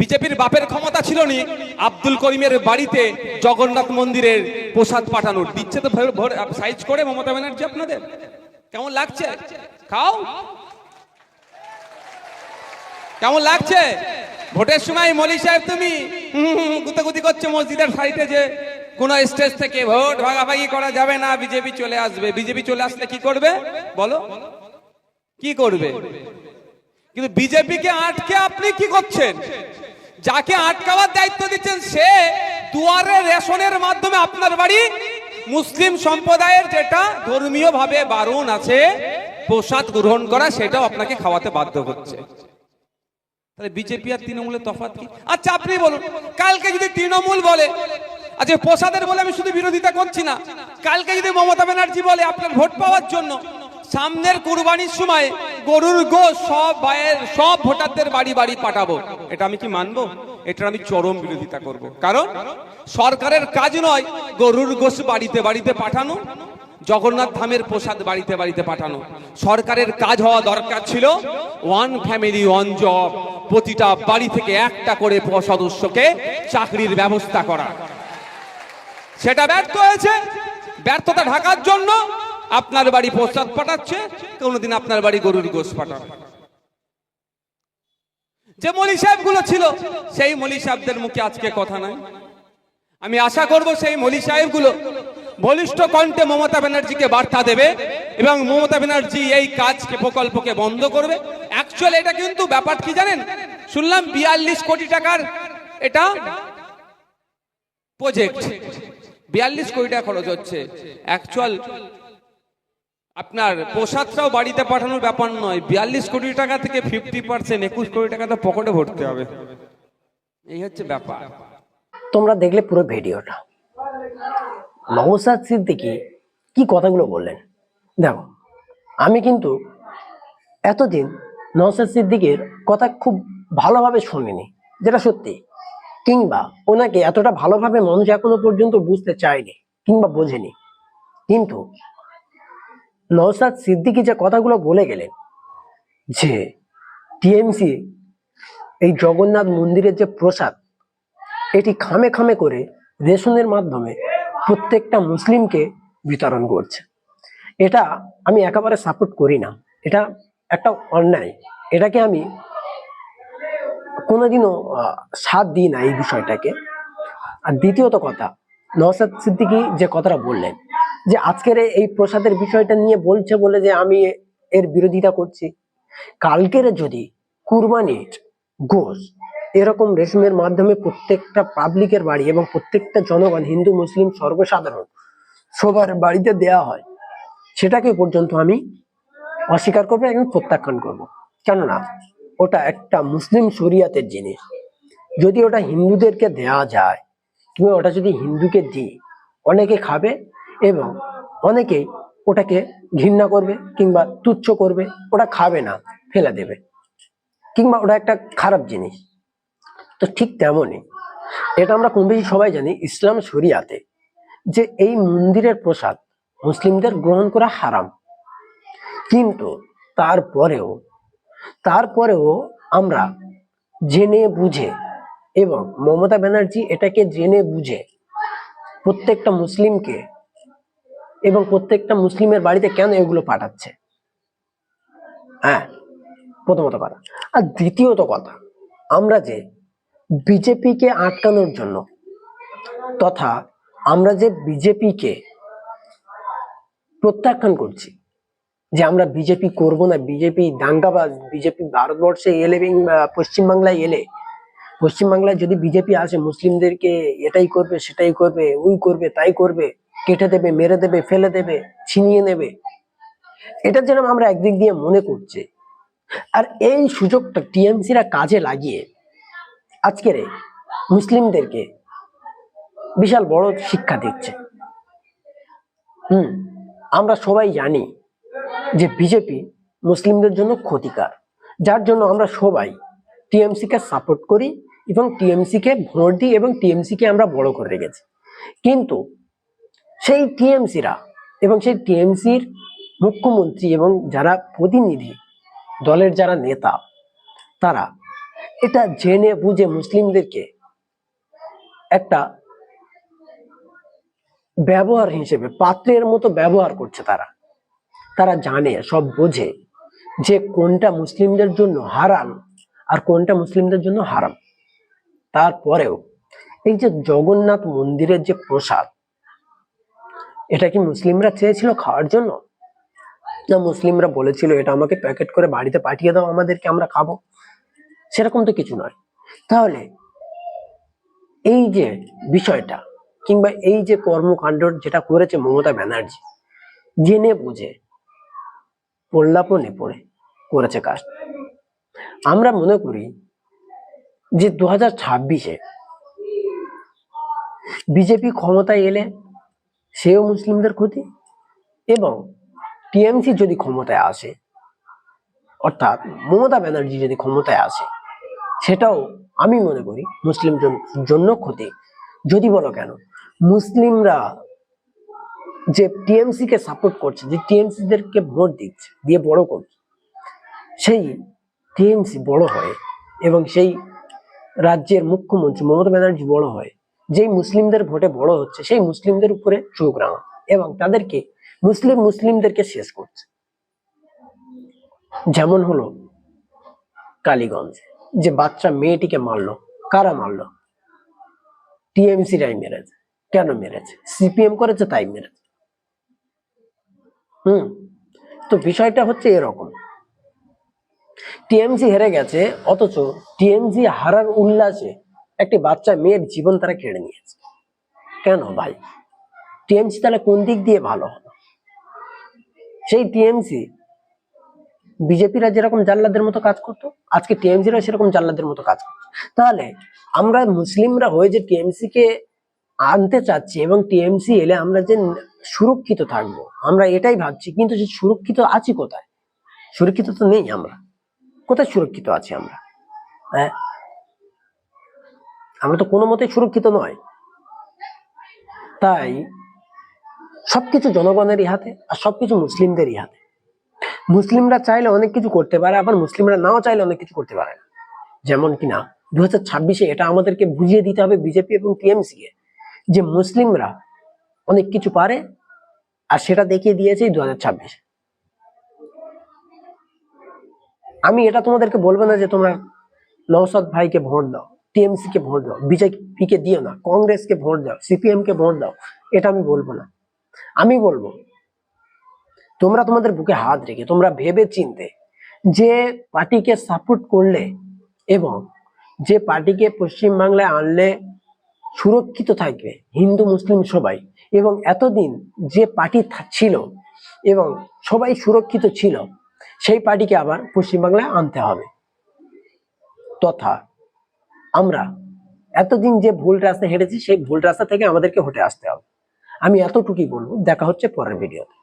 বিজেপির বাপের ক্ষমতা ছিল নি আব্দুল করিমের বাড়িতে জগন্নাথ মন্দিরের প্রসাদ পাঠানোর দিচ্ছে তো সাইজ করে মমতা ব্যানার্জি আপনাদের। কেমন লাগছে? খাও। কেমন লাগছে? ভোটের সময় মলি সাহেব তুমি গুতাগুতি করছ মসজিদের সাইডে যে কোন স্টেজ থেকে ভোট ভাগাভাগি করা যাবে না, বিজেপি চলে আসবে। বিজেপি চলে আসলে কি করবে? বলো। কি করবে? কিন্তু বিজেপিকে আটকে আপনি কি করছেন? যাকে আটকাবার দায়িত্ব দিচ্ছেন সে দুয়ারে রেশনের মাধ্যমে আপনার বাড়ি। মুসলিম সম্প্রদায়ের যেটা ধর্মীয় ভাবে বারণ আছে, প্রসাদ গ্রহণ করা, সেটাও আপনাকে খাওয়াতে বাধ্য করছে। বিজেপি আর তৃণমূলের তফাৎ কি? আচ্ছা আপনি বলুন, কালকে যদি তৃণমূল বলে আচ্ছা প্রসাদের বলে আমি শুধু বিরোধিতা করছি না, কালকে যদি মমতা ব্যানার্জি বলে আপনার ভোট পাওয়ার জন্য, সামনের কুরবানির সময় গরুর গোশ সব ভাইয়ের, সব ভোটারদের বাড়ি বাড়ি পাঠাবো। এটা আমি কি মানবো? এটা আমি চরম বিরোধিতা করব। কারণ সরকারের কাজ নয় গরুর গোশ বাড়িতে বাড়িতে পাঠানো, জগন্নাথ ধামের প্রসাদ বাড়িতে বাড়িতে পাঠানো। সরকারের কাজ হওয়া দরকার ছিল ওয়ান ফ্যামিলি ওয়ান জব প্রতিটা বাড়ি থেকে একটা করে সদস্যকে চাকরির ব্যবস্থা করা। সেটা ব্যর্থ হয়েছে। ব্যর্থতা ঢাকার জন্য আপনার বাড়ি প্রসাদ পাঠাচ্ছে, কোনোদিন আপনার বাড়ি গরুর গোশ পাঠানো যে মলি সাহেবগুলো ছিল, সেই মলি সাহেবদের মুখে আজকে কথা নাই। আমি আশা করব সেই মলি সাহেবগুলো বলিষ্ঠ কণ্ঠে মমতা ব্যানার্জিকে বার্তা দেবে এবং মমতা ব্যানার্জি এই কাজকে, প্রকল্পকে বন্ধ করবে। অ্যাকচুয়ালি এটা কিন্তু ব্যাপার কি জানেন? শুনলাম বিয়াল্লিশ কোটি টাকার এটা প্রজেক্ট বিয়াল্লিশ কোটি টাকা খরচ হচ্ছে। অ্যাকচুয়াল আপনার প্রসাদটাও বাড়িতে পাঠানোর ব্যাপার নয়। বিয়াল্লিশ কোটি টাকা থেকে ফিফটি পার্সেন্ট একুশ কোটি টাকা তো পকেটে ভরতে হবে। এই হচ্ছে ব্যাপার। তোমরা দেখলে পুরো ভিডিওটা। নওসাদ সিদ্দিকি কি কথাগুলো বললেন? দেখো আমি কিন্তু এতদিন নওসাদ সিদ্দিকের কথা খুব ভালোভাবে শুনিনি যেটা সত্যি। কিংবা ওনাকে এতটা ভালোভাবে মানুষ এখনও পর্যন্ত বুঝতে চায়নি কিংবা বোঝেনি। কিন্তু নওসাদ সিদ্দিকি যে কথাগুলো বলে গেলেন, যে টিএমসি এই জগন্নাথ মন্দিরের যে প্রসাদ, এটি খামে খামে করে রেশনের মাধ্যমে প্রত্যেকটা মুসলিমকে বিতরণ করছে। এটা আমি একেবারে সাপোর্ট করি না। এটা একটা অন্যায়। এটাকে আমি কোনোদিনও সাথ দিই না এই বিষয়টাকে। আর দ্বিতীয়ত কথা নওসাদ সিদ্দিকি যে কথাটা বললেন যে আজকের এই প্রসাদের বিষয়টা নিয়ে বলছে বলে যে আমি এর বিরোধিতা করছি। কালকের যদি কুরবানির গোশ এরকম রেশমের মাধ্যমে প্রত্যেকটা পাবলিকের বাড়ি এবং প্রত্যেকটা জনগণ, হিন্দু, মুসলিম, সর্বসাধারণ, সবার বাড়িতে দেয়া হয়, সেটাকে পর্যন্ত আমি অস্বীকার করব এবং প্রত্যাখ্যান করব। কেননা ওটা একটা মুসলিম শরিয়াতের জিনিস। যদি ওটা হিন্দুদেরকে দেয়া যায়, কিংবা ওটা যদি হিন্দুকে দিই, অনেকে খাবে এবং অনেকেই ওটাকে ঘৃণা করবে কিংবা তুচ্ছ করবে ওটা খাবে না, ফেলে দেবে। কিংবা ওটা একটা খারাপ জিনিস। তো ঠিক তেমনই। এটা আমরা কম বেশি সবাই জানি ইসলাম শরিয়াতে যে এই মন্দিরের প্রসাদ মুসলিমদের গ্রহণ করা হারাম। কিন্তু তারপরেও তারপরেও আমরা জেনে বুঝে এবং মমতা ব্যানার্জি এটাকে জেনে বুঝে প্রত্যেকটা মুসলিমকে এবং প্রত্যেকটা মুসলিমের বাড়িতে কেন এগুলো পাঠাচ্ছে? হ্যাঁ প্রথমত কথা। আর দ্বিতীয়ত কথা, আমরা যে বিজেপিকে আটকানোর জন্য তথা আমরা যে বিজেপিকে প্রত্যাখ্যান করছি, যে আমরা বিজেপি করব না, বিজেপি দাঙ্গাবাজ, বিজেপি ভারতবর্ষে এলে পশ্চিমবাংলায় এলে, পশ্চিমবাংলায় যদি বিজেপি আসে, মুসলিমদেরকে এটাই করবে, সেটাই করবে, ওই করবে, তাই করবে কেটে দেবে, মেরে দেবে, ফেলে দেবে, ছিনিয়ে নেবে। এটা যেন আমরা একদিক দিয়ে মনে করছি। আর এই সুযোগটা টিএমসিরা কাজে লাগিয়ে আজকের মুসলিমদেরকে বিশাল বড় শিক্ষা দিচ্ছে। হুম, আমরা সবাই জানি যে বিজেপি মুসলিমদের জন্য ক্ষতিকার। যার জন্য আমরা সবাই টিএমসি কে সাপোর্ট করি এবং টিএমসি কে ভোট দিই এবং টিএমসি কে আমরা বড় করে রেখেছি। কিন্তু সেই টিএমসিরা এবং সেই টিএমসির মুখ্যমন্ত্রী এবং যারা প্রতিনিধি দলের যারা নেতা, তারা এটা জেনে বুঝে মুসলিমদেরকে একটা ব্যবহার হিসেবে, পাত্রের মতো ব্যবহার করছে তারা। তারা জানে, সব বোঝে যে কোনটা মুসলিমদের জন্য হারাম আর কোনটা মুসলিমদের জন্য হারাম। তারপরেও এই যে জগন্নাথ মন্দিরের যে প্রসাদ এটা কি মুসলিমরা চেয়েছিল খাওয়ার জন্য? না, মুসলিমরা বলেছিল, এটা আমাকে প্যাকেট করে বাড়িতে পাঠিয়ে দাও, আমাদেরকে আমরা খাব। সেরকম তো কিছু নয়। তাহলে এই যে বিষয়টা কিংবা এই যে কর্মকাণ্ড যেটা করেছে মমতা ব্যানার্জি, জেনে বুঝে পল্লাপনে পড়ে করেছে কাজ। আমরা মনে করি যে দু হাজার ছাব্বিশে বিজেপি ক্ষমতায় এলে সেও মুসলিমদের ক্ষতি এবং টিএমসি যদি ক্ষমতায় আসে, অর্থাৎ মমতা ব্যানার্জি যদি ক্ষমতায় আসে, সেটাও আমি মনে করি মুসলিম জন- জন্য ক্ষতি। যদি বলো কেন? মুসলিমরা যে টিএমসি কে সাপোর্ট করছে, যে টিএমসি দেরকে ভোট দিচ্ছে, দিয়ে বড় করছে, সেই টিএমসি বড় হয় এবং সেই রাজ্যের মুখ্যমন্ত্রী মমতা ব্যানার্জি বড় হয় যেই মুসলিমদের ভোটে বড় হচ্ছে, সেই মুসলিমদের উপরে চোখ রাঙা এবং তাদেরকে মুসলিম মুসলিমদেরকে শেষ করছে। যেমন হলো কালীগঞ্জ, যে বাচ্চা মেয়েটিকে মারলো, কারা মারলো? টিএমসি রাই মেরেছে। কেন মেরেছে? সিপিএম করেছে, তাই মেরেছে। হুম, তো বিষয়টা হচ্ছে এরকম। টিএমসি হেরে গেছে, অথচ টিএমসি হারার উল্লাসে একটি বাচ্চা মেয়ের জীবন তারা কেড়ে নিয়েছে। কেন ভাই? টিএমসি তাহলে কোন দিক দিয়ে ভালো হলো? সেই টিএমসি বিজেপিরা যেরকম জাল্লাদের মতো কাজ করতো, আজকে টিএমসিরা সেরকম জাল্লাদের মতো কাজ করছে। তাহলে আমরা মুসলিমরা হয়ে যে টিএমসি কে আনতে চাচ্ছি এবং টিএমসি এলে আমরা যে সুরক্ষিত থাকব, আমরা এটাই ভাবছি, কিন্তু যে সুরক্ষিত আছি কোথায়? সুরক্ষিত তো নেই আমরা। কোথায় সুরক্ষিত আছি আমরা? হ্যাঁ? আমরা তো কোনো মতে সুরক্ষিত নয়। তাই সবকিছু জনগণেরই হাতে আর সবকিছু মুসলিমদেরই হাতে। মুসলিমরা চাইলে অনেক কিছু করতে পারে, আবার মুসলিমরা নাও চাইলে অনেক কিছু করতে পারে না। যেমন কিনা দু হাজার ছাব্বিশে এটা আমাদেরকে বুঝিয়ে দিতে হবে বিজেপি এবং টিএমসি কে যে মুসলিমরা অনেক কিছু পারে আর সেটা দেখিয়ে দিয়েছে দু হাজার ছাব্বিশে। আমি এটা তোমাদেরকে বলব না যে তোমরা নৌসদ ভাইকে ভোট দাও। টিএমসি কে ভোট দাও বিজেপি কে দিও না, কংগ্রেসকে ভোট দাও সিপিএম কে ভোট দাও, এটা আমি বলব না। আমি বলব, তোমরা তোমাদের বুকে হাত রেখে, তোমরা ভেবে চিনতে যে পার্টিকে সাপোর্ট করলে এবং যে পার্টিকে পশ্চিমবাংলায় আনলে সুরক্ষিত থাকবে হিন্দু, মুসলিম সবাই এবং এতদিন যে পার্টি ছিল এবং সবাই সুরক্ষিত ছিল, সেই পার্টিকে আবার পশ্চিমবাংলায় আনতে হবে। তথা আমরা এতদিন যে ভুল রাস্তা হেঁটেছি, সেই ভুল রাস্তা থেকে আমাদেরকে হটে আসতে হবে। আমি এতটুকুই বলব। দেখা হচ্ছে পরের ভিডিওতে।